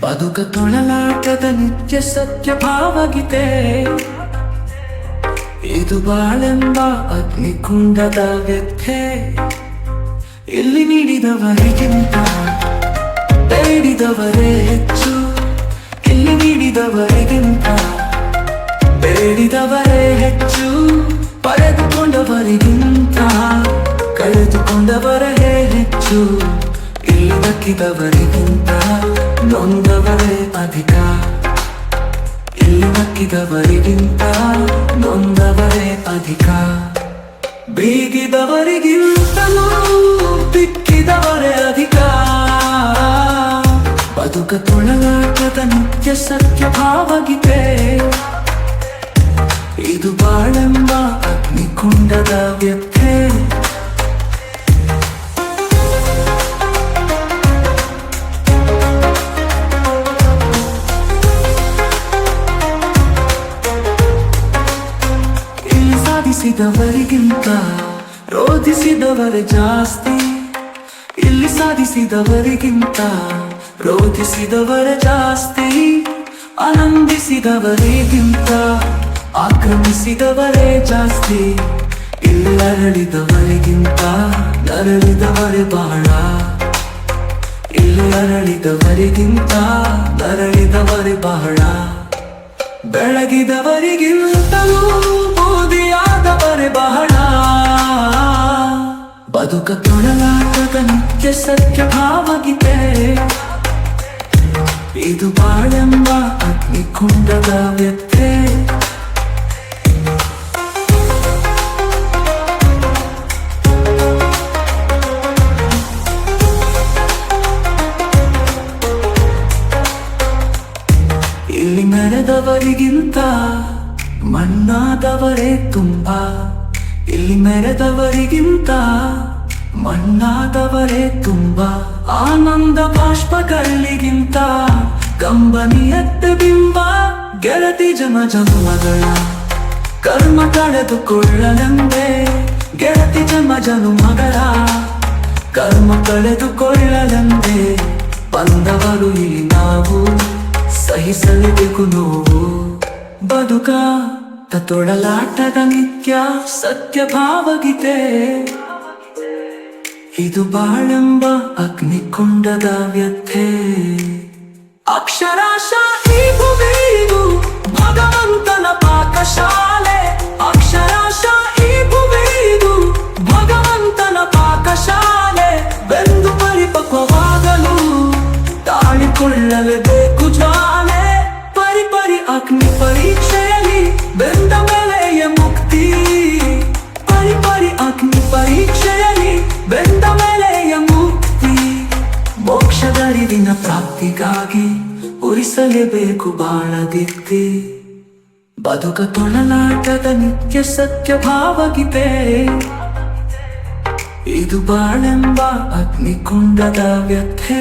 ಬದುಕ ತೊಳಲಾಟದ ನಿತ್ಯ ಸತ್ಯ ಭಾವಗಿದೆ ಇದು ಬಾಳೆಂಬ ಅಗ್ನಿಕುಂಡದ ವ್ಯಥೆ. ಇಲ್ಲಿ ನೀಡಿದವರಿಗಿಂತ ಬೇಡಿದವರೇ ಹೆಚ್ಚು. ಇಲ್ಲಿ ನೀಡಿದವರಿಗಿಂತ ಬೇಡಿದವರೇ ಹೆಚ್ಚು. ಪಡೆದುಕೊಂಡವರಿಗಿಂತ ಕಳೆದುಕೊಂಡವರೇ ಹೆಚ್ಚು. ಇಲ್ಲಿ ದಕ್ಕಿದವರಿಗಿಂತ ನೊಂದವರೇ ಅಧಿಕ. ಇಲ್ಲಿ ದಕ್ಕಿದವರಿಗಿಂತ ನೊಂದವರೇ ಅಧಿಕ. ಬೀಗಿದವರಿಗಿಂತಲೂ ಬಿಕ್ಕಿದವರೇ ಅಧಿಕ. ಬದುಕ ತೊಳಲಾಟದ ನಿತ್ಯ ಸತ್ಯ ಭಾವಗಿದೆ ಇದು ಬಾಳೆಂಬ ಅಗ್ನಿಕುಂಡದ ವ್ಯಥೆ ಸಾಧಿಸಿದವರಿಗಿಂತ ರೋಧಿಸಿದವರೇ ಜಾಸ್ತಿ. ಇಲ್ಲಿ ಸಾಧಿಸಿದವರಿಗಿಂತ ರೋಧಿಸಿದವರೇ ಜಾಸ್ತಿ. ಆನಂದಿಸಿದವರಿಗಿಂತ ಆಕ್ರಮಿಸಿದವರೇ ಜಾಸ್ತಿ. ಇಲ್ಲಿ ಅರಳಿದವರಿಗಿಂತ ನರಳಿದವರೇ ಬಹಳ. ಇಲ್ಲಿ ಅರಳಿದವರಿಗಿಂತ ನರಳಿದವರೇ ಬಹಳ. ಬೆಳಗಿದವರಿಗಿಂತಲೂ ಬದುಕ ತೊಳಲಾಟದ ನಿತ್ಯ ಸತ್ಯ ಭಾವಗಿದೆ. ಇದು ಬಾಳೆಂಬ ಅಗ್ನಿಕುಂಡದ ವ್ಯಥೆ. ಇಲ್ಲಿ ನಡೆದವರಿಗಿಂತ ಮಣ್ಣಾದವರೇ ತುಂಬಾ. ಇಲ್ಲಿ ಮೆರೆದವರಿಗಿಂತ ಮಣ್ಣಾದವರೇ ತುಂಬ ಆನಂದ ಬಾಷ್ಪ ಕಲ್ಲಿಗಿಂತ ಕಂಬನಿಯತ್ತ ಬಿಂಬ ಗೆಳತಿ ಜನ ಜನ್ಮಗಳ. ಕರ್ಮ ಕಳೆದುಕೊಳ್ಳಲೆಂದೇ ಗೆಳತಿ ಜನ್ಮ ಜನುಮಗಳ. ಕರ್ಮ ಕಳೆದುಕೊಳ್ಳಲೆಂದೇ ಬಂದವರು ಈ ನಾವು. ಸಹಿಸಲೇಬೇಕು ನೋವು. ಬದುಕ ತೊಳಲಾಟದ ನಿತ್ಯ ಸತ್ಯ ಭಾವಗಿದೆ ಇದು ಬಾಳೆಂಬ ಅಗ್ನಿಕುಂಡದ ವ್ಯಥೆ. ಅಕ್ಷರಾಶ ಇದು ಭಗವಂತನ ಪಾಕಶಾಲೆ. ಅಕ್ಷರಾಶ ಇದು ಭಗವಂತನ ಪಾಕಶಾಲೆ. ಬೆಂದು ಪರಿಪಕ್ವವಾಗಲು ತಾಳಿಕೊಳ್ಳಲು ಬೇಕು ಜಾಲೆ ಪರಿಪರಿ ಅಗ್ನಿ ಪರೀಕ್ಷೆಯಲ್ಲಿ ಮೋಕ್ಷದರಿವಿನ ಪ್ರಾಪ್ತಿಗಾಗಿ ಉರಿಸಲೇಬೇಕು ಬಾಳದಿತ್ತಿ ಬದುಕ ತೊಳಲಾಟದ ನಿತ್ಯ ಸತ್ಯ ಭಾವಗಿದೆ ಇದು ಬಾಳೆಂಬ ಅಗ್ನಿಕುಂಡದ ವ್ಯಥೆ.